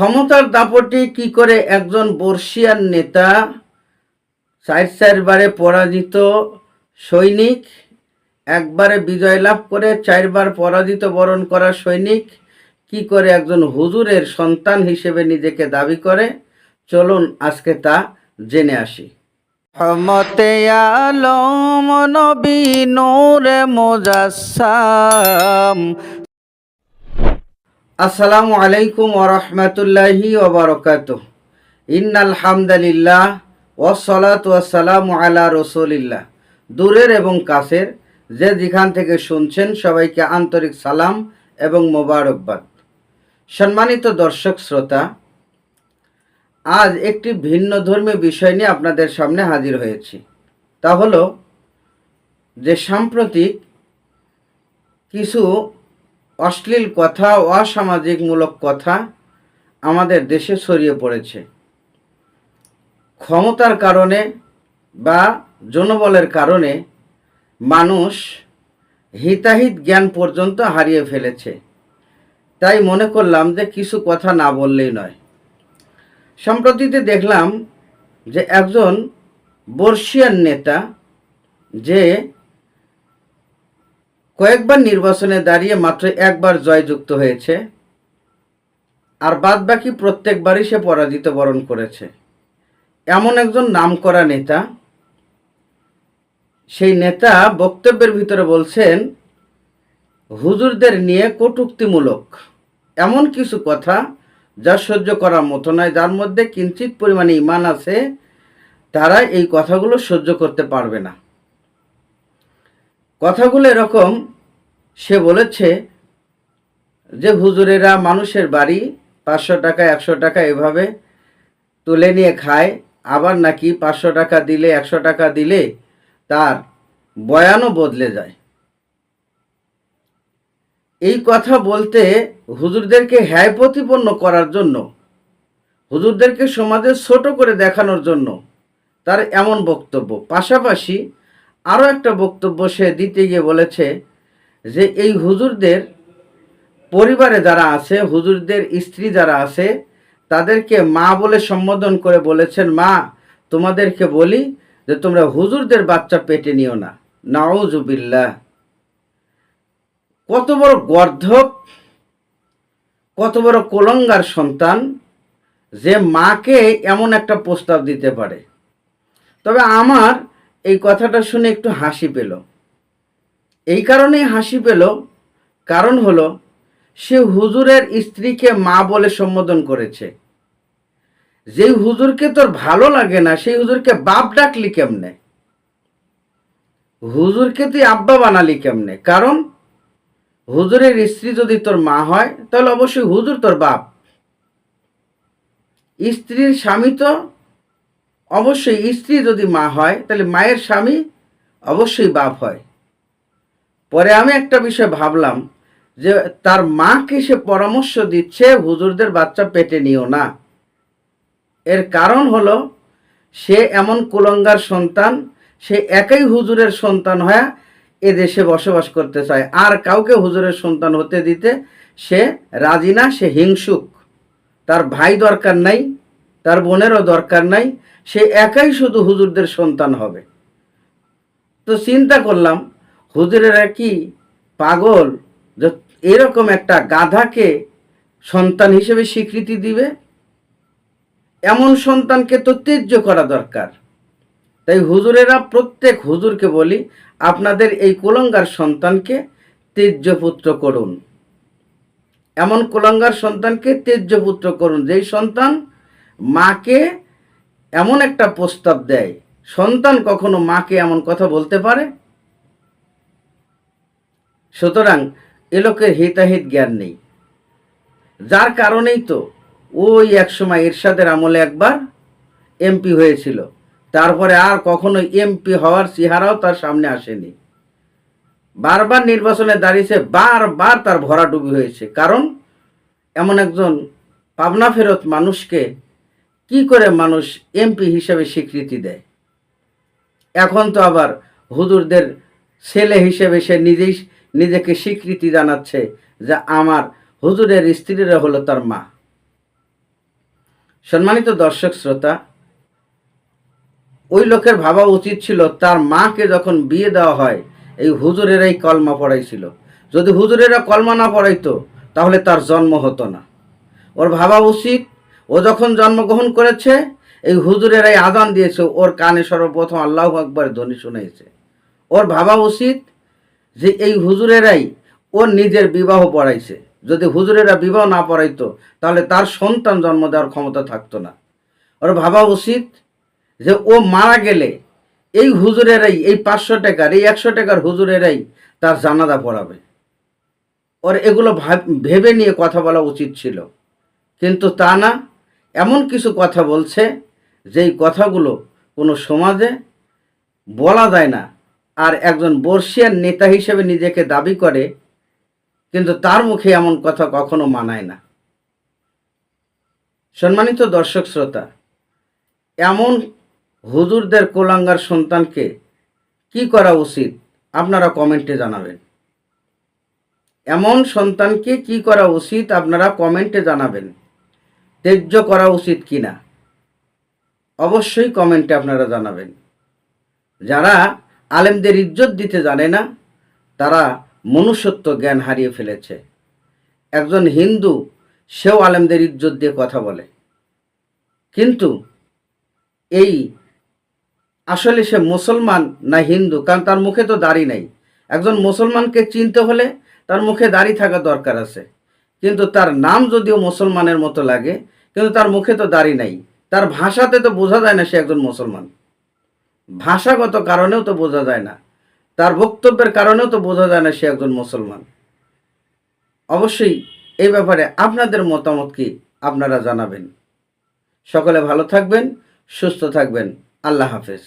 ক্ষমতার দাপটে কি করে একজন বর্ষিয়ান নেতা চার চারবারে পরাজিত সৈনিক, একবারে বিজয় লাভ করে চারবার পরাজিত বরণ করা সৈনিক, কি করে একজন হুজুরের সন্তান হিসেবে নিজেকে দাবি করে? চলুন আজকে তা জেনে আসি। রহমতে আলম নবী নূরে মুজাসসাম আসসালামু আলাইকুম ওরহমতুল্লাহি ওবরকাত ইন্নাল হামদালিল্লাহ ওসলাত ওয়াসালামু আলা রসুলিল্লাহ। দূরের এবং কাছের যে যেখান থেকে শুনছেন সবাইকে আন্তরিক সালাম এবং মোবারকবাদ। সম্মানিত দর্শক শ্রোতা, আজ একটি ভিন্ন ধর্মীয় বিষয় নিয়ে আপনাদের সামনে হাজির হয়েছি। তা হলো যে সাম্প্রতিক কিছু অশ্লীল কথা, অসামাজিকমূলক কথা আমাদের দেশে ছড়িয়ে পড়েছে। ক্ষমতার কারণে বা জনবলের কারণে মানুষ হিতাহিত জ্ঞান পর্যন্ত হারিয়ে ফেলেছে। তাই মনে করলাম যে কিছু কথা না বললেই নয়। সম্প্রতিতে দেখলাম যে একজন বর্ষিয়ান নেতা যে কয়েকবার নির্বাচনে দাঁড়িয়ে মাত্র একবার জয়যুক্ত হয়েছে, আর বাদ বাকি প্রত্যেকবারই সে পরাজিত বরণ করেছে। এমন একজন নামকরা নেতা, সেই নেতা বক্তব্যের ভিতরে বলছেন, হুজুরদের নিয়ে কটুক্তিমূলক এমন কিছু কথা যা সহ্য করার মতো নয়, যার মধ্যে কিঞ্চিত পরিমাণে ইমান আছে, তারা এই কথাগুলো সহ্য করতে পারবে না। কথাগুলো এরকম, সে বলেছে যে হুজুরেরা মানুষের বাড়ি পাঁচশো টাকা, একশো টাকা এভাবে তুলে নিয়ে খায়, আবার নাকি পাঁচশো টাকা দিলে, একশো টাকা দিলে তার বয়ানও বদলে যায়। এই কথা বলতে হুজুরদেরকে হ্যায় প্রতিপন্ন করার জন্য, হুজুরদেরকে সমাজে ছোট করে দেখানোর জন্য তার এমন বক্তব্য। পাশাপাশি আরও একটা বক্তব্য সে দিতে গিয়ে বলেছে যে এই হুজুরদের পরিবারে যারা আছে, হুজুরদের স্ত্রী যারা আছে, তাদেরকে মা বলে সম্বোধন করে বলেছেন, মা, তোমাদেরকে বলি যে তোমরা হুজুরদের বাচ্চা পেটে নিও না। নাউজুবিল্লাহ। কত বড় গর্ধব, কত বড় কোলঙ্গার সন্তান যে মাকে এমন একটা প্রস্তাব দিতে পারে। তবে আমার এই কথাটা শুনে একটু হাসি পেল। এই কারণেই হাসি পেল, কারণ হলো সে হুজুরের স্ত্রীকে মা বলে সম্বোধন করেছে। যেই হুজুরকে তোর ভালো লাগে না, সেই হুজুরকে বাপ ডাকলি কেমনে? হুজুরকে তুই আব্বা বানালি কেমনে? কারণ হুজুরের স্ত্রী যদি তোর মা হয়, তাহলে অবশ্যই হুজুর তোর বাপ। স্ত্রীর স্বামী তো অবশ্যই স্ত্রী যদি মা হয়, তাহলে মায়ের স্বামী অবশ্যই বাপ হয়। পরে আমি একটা বিষয় ভাবলাম যে তার মাকে সে পরামর্শ দিচ্ছে, হুজুরদের বাচ্চা পেটে নিও না। এর কারণ হলো, সে এমন কুলঙ্গার সন্তান, সে একাই হুজুরের সন্তান হয়ে এ দেশে বসবাস করতে চায়। আর কাউকে হুজুরের সন্তান হতে দিতে সে রাজি না, সে হিংসুক। তার ভাই দরকার নাই তার বোনেরও দরকার নাই, সে একাই শুধু হুজুরদের সন্তান হবে। তো চিন্তা করলাম, হুজুরেরা কি পাগল যে এরকম একটা গাধাকে সন্তান হিসেবে স্বীকৃতি দিবে? এমন সন্তানকে তো ত্যায্য করা দরকার। তাই হুজুরেরা প্রত্যেক হুজুরকে বলি, আপনাদের এই কুলঙ্গার সন্তানকে ত্যায্য পুত্র করুন। এমন কুলঙ্গার সন্তানকে ত্যায্য পুত্র করুন, যেই সন্তান মাকে এমন একটা প্রস্তাব দেয়, সন্তান কখনো মাকে এমন কথা বলতে পারে? সুতরাং এ লোকের হিতাহিত জ্ঞান নেই। যার কারণেই তো ওই একসময় এরশাদের আমলে একবার এমপি হয়েছিল। তারপরে আর কখনো এমপি হওয়ার চেহারাও তার সামনে আসেনি। বারবার নির্বাচনে দাঁড়িয়েছে, বারবার তার ভরাডুবি হয়েছে। কারণ এমন একজন পাবনা ফেরত মানুষকে কি করে মানুষ এমপি হিসেবে স্বীকৃতি দেয়? এখন তো আবার হুজুরদের ছেলে হিসেবে সে নিজেই নিজেকে স্বীকৃতি জানাচ্ছে যে আমার হুজুরের স্ত্রীরা হলো তার মা। সম্মানিত দর্শক শ্রোতা, ওই লোকের ভাবা উচিত ছিল তার মাকে যখন বিয়ে দেওয়া হয়, এই হুজুরেরাই কলমা পড়াইছিল। যদি হুজুরেরা কলমা না পড়াইতো, তাহলে তার জন্ম হতো না। ওর ভাবা উচিত ও যখন জন্মগ্রহণ করেছে, এই হুজুরেরাই আদান দিয়েছে, ওর কানে সর্বপ্রথম আল্লাহ আকবর ধ্বনি শুনেছে। ওর ভাবা উচিত যে এই হুজুরেরাই ওর নিজের বিবাহ পড়াইছে। যদি হুজুরেরা বিবাহ না পড়াইতো, তাহলে তার সন্তান জন্ম দেওয়ার ক্ষমতা থাকতো না। ওর ভাবা উচিত যে ও মারা গেলে এই হুজুরেরাই, এই পাঁচশো টাকার, এই একশো টাকার হুজুরেরাই তার জানাদা পড়াবে। ওর এগুলো ভেবে নিয়ে কথা বলা উচিত ছিল। কিন্তু তা না এমন কিছু কথা বলছে, যেই কথাগুলো কোনো সমাজে বলা যায় না। আর একজন বর্ষিয়ার নেতা হিসেবে নিজেকে দাবি করে, কিন্তু তার মুখে এমন কথা কখনো মানায় না। সম্মানিত দর্শক শ্রোতা, এমন হুজুরদের কোলাঙ্গার সন্তানকে কি করা উচিত, আপনারা কমেন্টে জানাবেন। এমন সন্তানকে কি করা উচিত, আপনারা কমেন্টে জানাবেন। ত্যায্য করা উচিত কিনা? অবশ্যই কমেন্টে আপনারা জানাবেন। যারা আলেমদের ইজ্জত দিতে জানে না, তারা মনুষ্যত্ব জ্ঞান হারিয়ে ফেলেছে। একজন হিন্দু, সেও আলেমদের ইজ্জত দিয়ে কথা বলে। কিন্তু এই আসলে সে মুসলমান না হিন্দু, কারণ তার মুখে তো দাড়ি নাই। একজন মুসলমানকে চিনতে হলে তার মুখে দাড়ি থাকা দরকার আছে। কিন্তু তার নাম যদিও মুসলমানের মতো লাগে, কিন্তু তার মুখে তো দাড়ি নাই। তার ভাষাতে তো বোঝা যায় না সে একজন মুসলমান। ভাষাগত কারণেও তো বোঝা যায় না। তার বক্তব্যের কারণেও তো বোঝা যায় না সে একজন মুসলমান। অবশ্যই এই ব্যাপারে আপনাদের মতামত কি আপনারা জানাবেন। সকলে ভালো থাকবেন, সুস্থ থাকবেন। আল্লাহ হাফেজ।